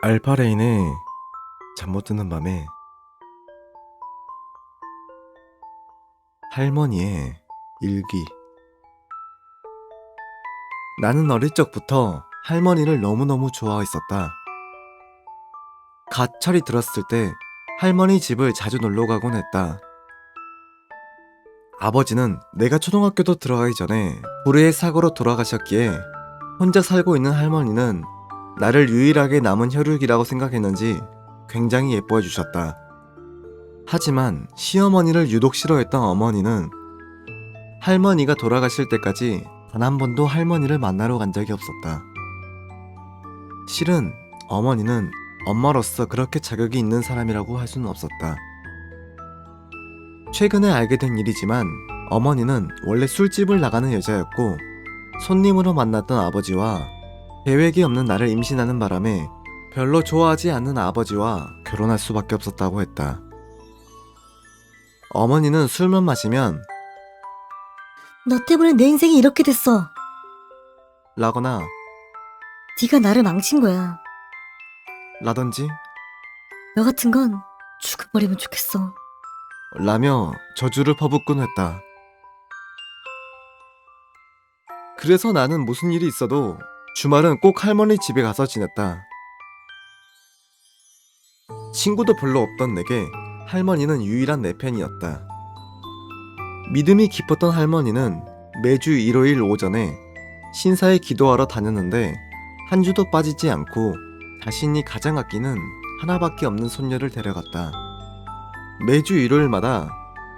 알파레인의 잠 못 드는 밤에 할머니의 일기 나는 어릴 적부터 할머니를 너무너무 좋아했었다. 갓 철이 들었을 때 할머니 집을 자주 놀러 가곤 했다. 아버지는 내가 초등학교도 들어가기 전에 불의의 사고로 돌아가셨기에 혼자 살고 있는 할머니는 나를 유일하게 남은 혈육이라고 생각했는지 굉장히 예뻐해 주셨다. 하지만 시어머니를 유독 싫어했던 어머니는 할머니가 돌아가실 때까지 단 한 번도 할머니를 만나러 간 적이 없었다. 실은 어머니는 엄마로서 그렇게 자격이 있는 사람이라고 할 수는 없었다. 최근에 알게 된 일이지만 어머니는 원래 술집을 나가는 여자였고 손님으로 만났던 아버지와 계획이 없는 나를 임신하는 바람에 별로 좋아하지 않는 아버지와 결혼할 수밖에 없었다고 했다. 어머니는 술만 마시면 너 때문에 내 인생이 이렇게 됐어. 라거나 네가 나를 망친 거야. 라던지 너 같은 건 죽어버리면 좋겠어. 라며 저주를 퍼붓곤 했다. 그래서 나는 무슨 일이 있어도 주말은 꼭 할머니 집에 가서 지냈다. 친구도 별로 없던 내게 할머니는 유일한 내 팬이었다. 믿음이 깊었던 할머니는 매주 일요일 오전에 신사에 기도하러 다녔는데 한 주도 빠지지 않고 자신이 가장 아끼는 하나밖에 없는 손녀를 데려갔다. 매주 일요일마다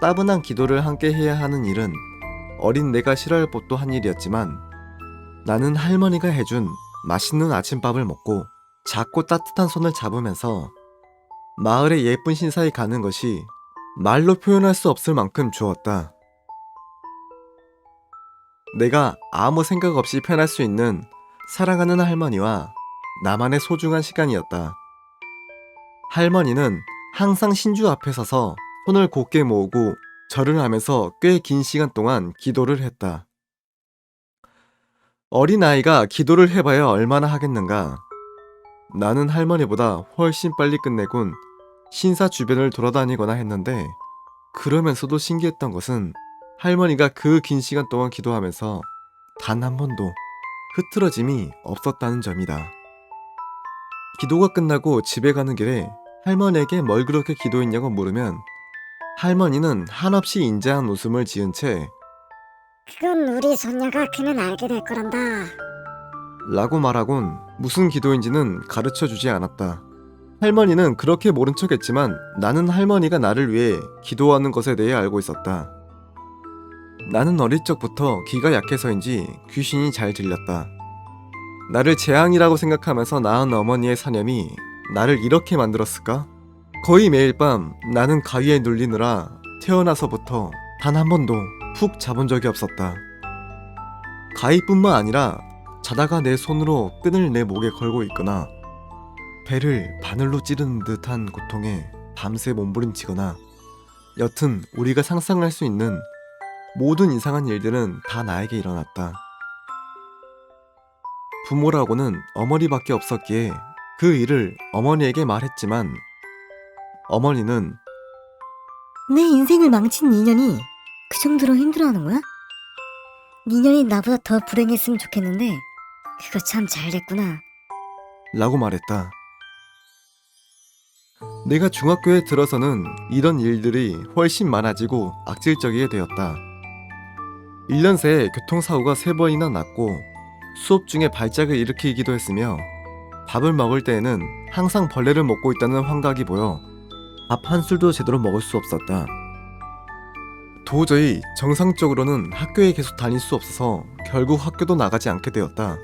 따분한 기도를 함께 해야 하는 일은 어린 내가 싫어할 법도 한 일이었지만 나는 할머니가 해준 맛있는 아침밥을 먹고 작고 따뜻한 손을 잡으면서 마을의 예쁜 신사에 가는 것이 말로 표현할 수 없을 만큼 좋았다. 내가 아무 생각 없이 편할 수 있는 사랑하는 할머니와 나만의 소중한 시간이었다. 할머니는 항상 신주 앞에 서서 손을 곧게 모으고 절을 하면서 꽤 긴 시간 동안 기도를 했다. 어린아이가 기도를 해봐야 얼마나 하겠는가. 나는 할머니보다 훨씬 빨리 끝내곤 신사 주변을 돌아다니거나 했는데 그러면서도 신기했던 것은 할머니가 그 긴 시간 동안 기도하면서 단 한 번도 흐트러짐이 없었다는 점이다. 기도가 끝나고 집에 가는 길에 할머니에게 뭘 그렇게 기도했냐고 물으면 할머니는 한없이 인자한 웃음을 지은 채 그건 우리 손녀가 크면 알게 될 거란다. 라고 말하곤 무슨 기도인지는 가르쳐 주지 않았다. 할머니는 그렇게 모른 척 했지만 나는 할머니가 나를 위해 기도하는 것에 대해 알고 있었다. 나는 어릴 적부터 귀가 약해서인지 귀신이 잘 들렸다. 나를 재앙이라고 생각하면서 낳은 어머니의 사념이 나를 이렇게 만들었을까? 거의 매일 밤 나는 가위에 눌리느라 태어나서부터 단 한 번도 푹 잡은 적이 없었다. 가위뿐만 아니라 자다가 내 손으로 끈을 내 목에 걸고 있거나 배를 바늘로 찌르는 듯한 고통에 밤새 몸부림치거나 여튼 우리가 상상할 수 있는 모든 이상한 일들은 다 나에게 일어났다. 부모라고는 어머니밖에 없었기에 그 일을 어머니에게 말했지만 어머니는 내 인생을 망친 그 정도로 힘들어하는 거야? 니년이 나보다 더 불행했으면 좋겠는데 그거 참 잘 됐구나. 라고 말했다. 내가 중학교에 들어서는 이런 일들이 훨씬 많아지고 악질적이게 되었다. 1년 새에 교통사고가 3번이나 났고 수업 중에 발작을 일으키기도 했으며 밥을 먹을 때에는 항상 벌레를 먹고 있다는 환각이 보여 밥 한 술도 제대로 먹을 수 없었다. 도저히 정상적으로는 학교에 계속 다닐 수 없어서 결국 학교도 나가지 않게 되었다.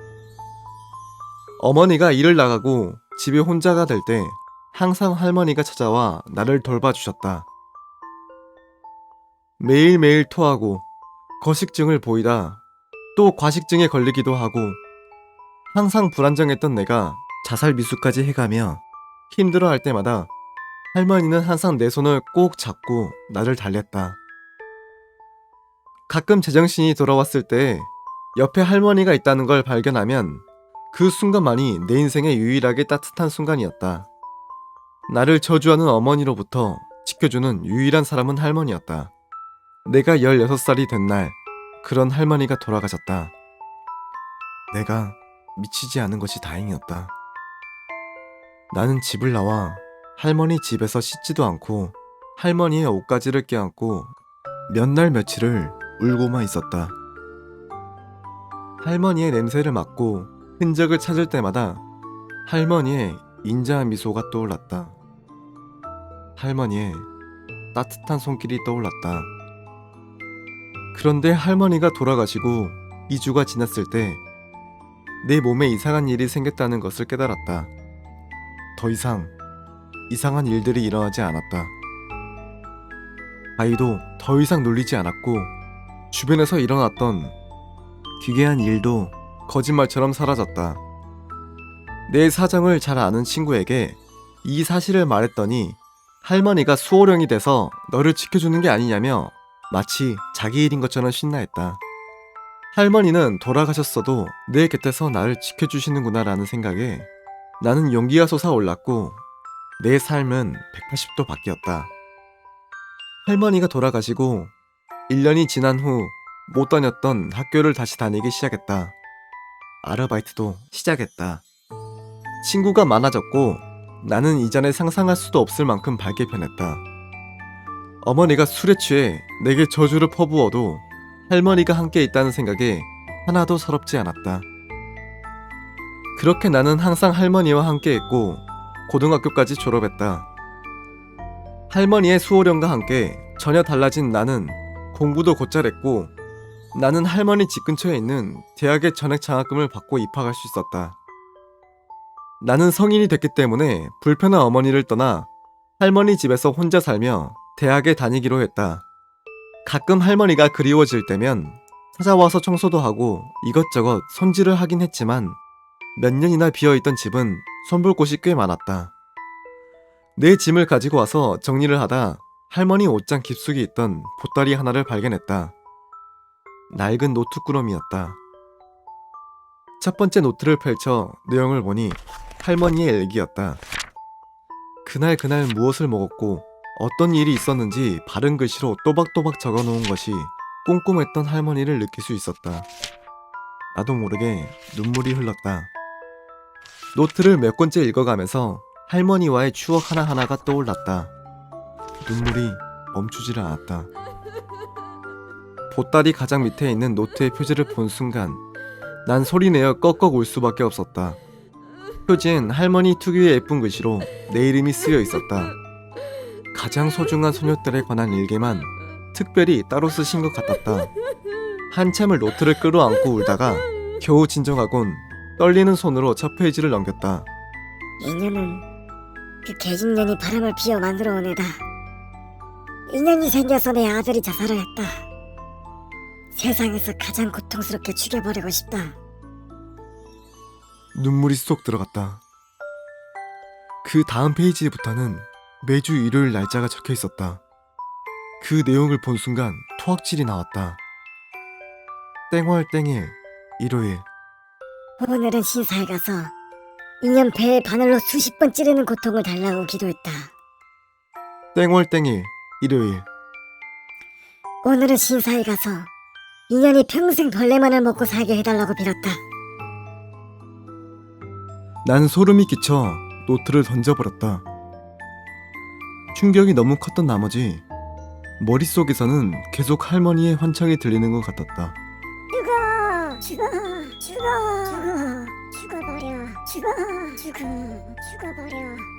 어머니가 일을 나가고 집에 혼자가 될 때 항상 할머니가 찾아와 나를 돌봐주셨다. 매일매일 토하고 거식증을 보이다 또 과식증에 걸리기도 하고 항상 불안정했던 내가 자살 미수까지 해가며 힘들어할 때마다 할머니는 항상 내 손을 꼭 잡고 나를 달랬다. 가끔 제정신이 돌아왔을 때 옆에 할머니가 있다는 걸 발견하면 그 순간만이 내 인생의 유일하게 따뜻한 순간이었다. 나를 저주하는 어머니로부터 지켜주는 유일한 사람은 할머니였다. 내가 16살이 된 날, 그런 할머니가 돌아가셨다. 내가 미치지 않은 것이 다행이었다. 나는 집을 나와 할머니 집에서 씻지도 않고 할머니의 옷가지를 껴안고 몇 날 며칠을 울고만 있었다. 할머니의 냄새를 맡고 흔적을 찾을 때마다 할머니의 인자한 미소가 떠올랐다. 할머니의 따뜻한 손길이 떠올랐다. 그런데 할머니가 돌아가시고 2주가 지났을 때 내 몸에 이상한 일이 생겼다는 것을 깨달았다. 더 이상 이상한 일들이 일어나지 않았다. 아이도 더 이상 놀리지 않았고 주변에서 일어났던 기괴한 일도 거짓말처럼 사라졌다. 내 사정을 잘 아는 친구에게 이 사실을 말했더니 할머니가 수호령이 돼서 너를 지켜주는 게 아니냐며 마치 자기 일인 것처럼 신나했다. 할머니는 돌아가셨어도 내 곁에서 나를 지켜주시는구나라는 생각에 나는 용기가 솟아올랐고 내 삶은 180도 바뀌었다. 할머니가 돌아가시고 1년이 지난 후 못 다녔던 학교를 다시 다니기 시작했다. 아르바이트도 시작했다. 친구가 많아졌고 나는 이전에 상상할 수도 없을 만큼 밝게 변했다. 어머니가 술에 취해 내게 저주를 퍼부어도 할머니가 함께 있다는 생각에 하나도 서럽지 않았다. 그렇게 나는 항상 할머니와 함께 했고 고등학교까지 졸업했다. 할머니의 수호령과 함께 전혀 달라진 나는 공부도 곧잘 했고 나는 할머니 집 근처에 있는 대학의 전액 장학금을 받고 입학할 수 있었다. 나는 성인이 됐기 때문에 불편한 어머니를 떠나 할머니 집에서 혼자 살며 대학에 다니기로 했다. 가끔 할머니가 그리워질 때면 찾아와서 청소도 하고 이것저것 손질을 하긴 했지만 몇 년이나 비어있던 집은 손볼 곳이 꽤 많았다. 내 짐을 가지고 와서 정리를 하다 할머니 옷장 깊숙이 있던 보따리 하나를 발견했다. 낡은 노트 꾸러미였다. 첫 번째 노트를 펼쳐 내용을 보니 할머니의 일기였다. 그날 그날 무엇을 먹었고 어떤 일이 있었는지 바른 글씨로 또박또박 적어 놓은 것이 꼼꼼했던 할머니를 느낄 수 있었다. 나도 모르게 눈물이 흘렀다. 노트를 몇 권째 읽어가면서 할머니와의 추억 하나하나가 떠올랐다. 눈물이 멈추질 않았다. 보따리 가장 밑에 있는 노트의 표지를 본 순간 난 소리내어 꺽꺽 울 수밖에 없었다. 표지엔 할머니 특유의 예쁜 글씨로 내 이름이 쓰여 있었다. 가장 소중한 소녀딸에 관한 일기만 특별히 따로 쓰신 것 같았다. 한참을 노트를 끌어안고 울다가 겨우 진정하곤 떨리는 손으로 첫 페이지를 넘겼다. 인연은 그 개집년이 바람을 피워 만들어온 애다. 인연이 생겨서 내 아들이 자살을 했다. 세상에서 가장 고통스럽게 죽여버리고 싶다. 눈물이 쏙 들어갔다. 그 다음 페이지부터는 매주 일요일 날짜가 적혀 있었다. 그 내용을 본 순간 토악질이 나왔다. 땡월 땡일 일요일 오늘은 신사에 가서 인연 배에 바늘로 수십 번 찌르는 고통을 달라고 기도했다. 땡월 땡일 일요일 오늘은 신사에 가서 인연이 평생 벌레만을 먹고 살게 해달라고 빌었다. 난 소름이 끼쳐 노트를 던져버렸다. 충격이 너무 컸던 나머지 머릿속에서는 계속 할머니의 환청이 들리는 것 같았다. 죽어! 죽어! 죽어! 죽어! 죽어버려! 죽어! 죽어! 죽어버려!